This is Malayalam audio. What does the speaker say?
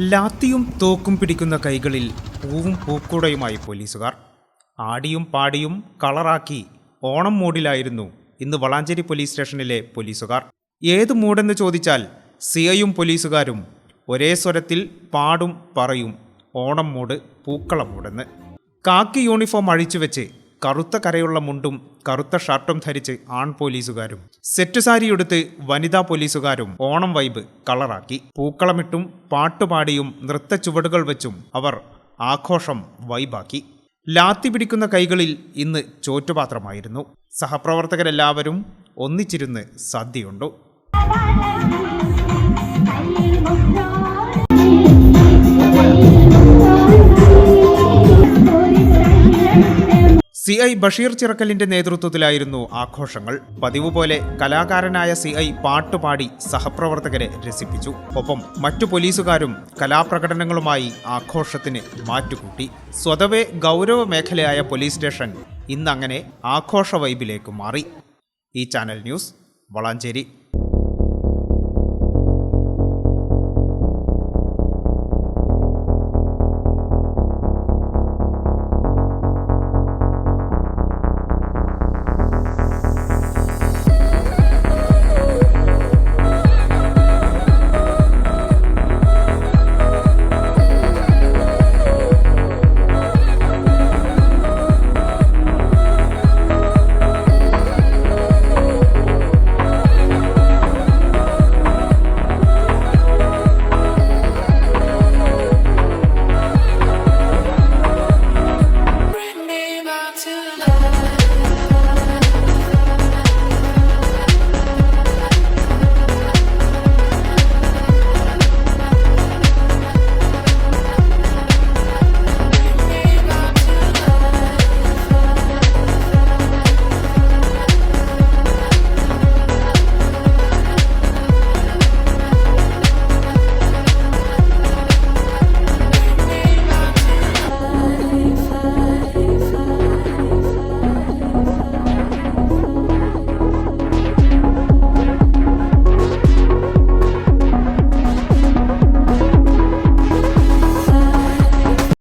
ലാത്തിയും തോക്കും പിടിക്കുന്ന കൈകളിൽ പൂവും പൂക്കുടയുമായി പോലീസുകാർ. ആടിയും പാടിയും കളറാക്കി ഓണം മൂഡിലായിരുന്നു ഇന്ന് വളാഞ്ചേരി പോലീസ് സ്റ്റേഷനിലെ പോലീസുകാർ. ഏത് മൂടെന്ന് ചോദിച്ചാൽ സിയയും പോലീസുകാരും ഒരേ സ്വരത്തിൽ പാടും പറയും ഓണം മൂട് പൂക്കള മൂടെന്ന്. കാക്കി യൂണിഫോം അഴിച്ചുവെച്ച് കറുത്ത കരയുള്ള മുണ്ടും കറുത്ത ഷർട്ടും ധരിച്ച് ആൺ പോലീസുകാരും. സെറ്റ് സാരിയെടുത്ത് വനിതാ പോലീസുകാരും ഓണം വൈബ് കളറാക്കി. പൂക്കളമിട്ടും പാട്ടുപാടിയും നൃത്ത ചുവടുകൾ വെച്ചും അവർ ആഘോഷം വൈബാക്കി. ലാത്തി പിടിക്കുന്ന കൈകളിൽ ഇന്ന് ചോറ്റുപാത്രമായിരുന്നു. സഹപ്രവർത്തകരെല്ലാവരും ഒന്നിച്ചിരുന്ന് സദ്യയുണ്ടു. സി ഐ ബഷീർ ചിറക്കലിന്റെ നേതൃത്വത്തിലായിരുന്നു ആഘോഷങ്ങൾ. പതിവ് പോലെ കലാകാരനായ സി ഐ പാട്ടുപാടി സഹപ്രവർത്തകരെ രസിപ്പിച്ചു. ഒപ്പം മറ്റു പോലീസുകാരും കലാപ്രകടനങ്ങളുമായി ആഘോഷത്തിന് മാറ്റുകൂട്ടി. സ്വതവേ ഗൗരവ മേഖലയായ പോലീസ് സ്റ്റേഷൻ ഇന്നങ്ങനെ ആഘോഷ വൈബിലേക്ക് മാറി. ഈ ചാനൽ ന്യൂസ് വളാഞ്ചേരി.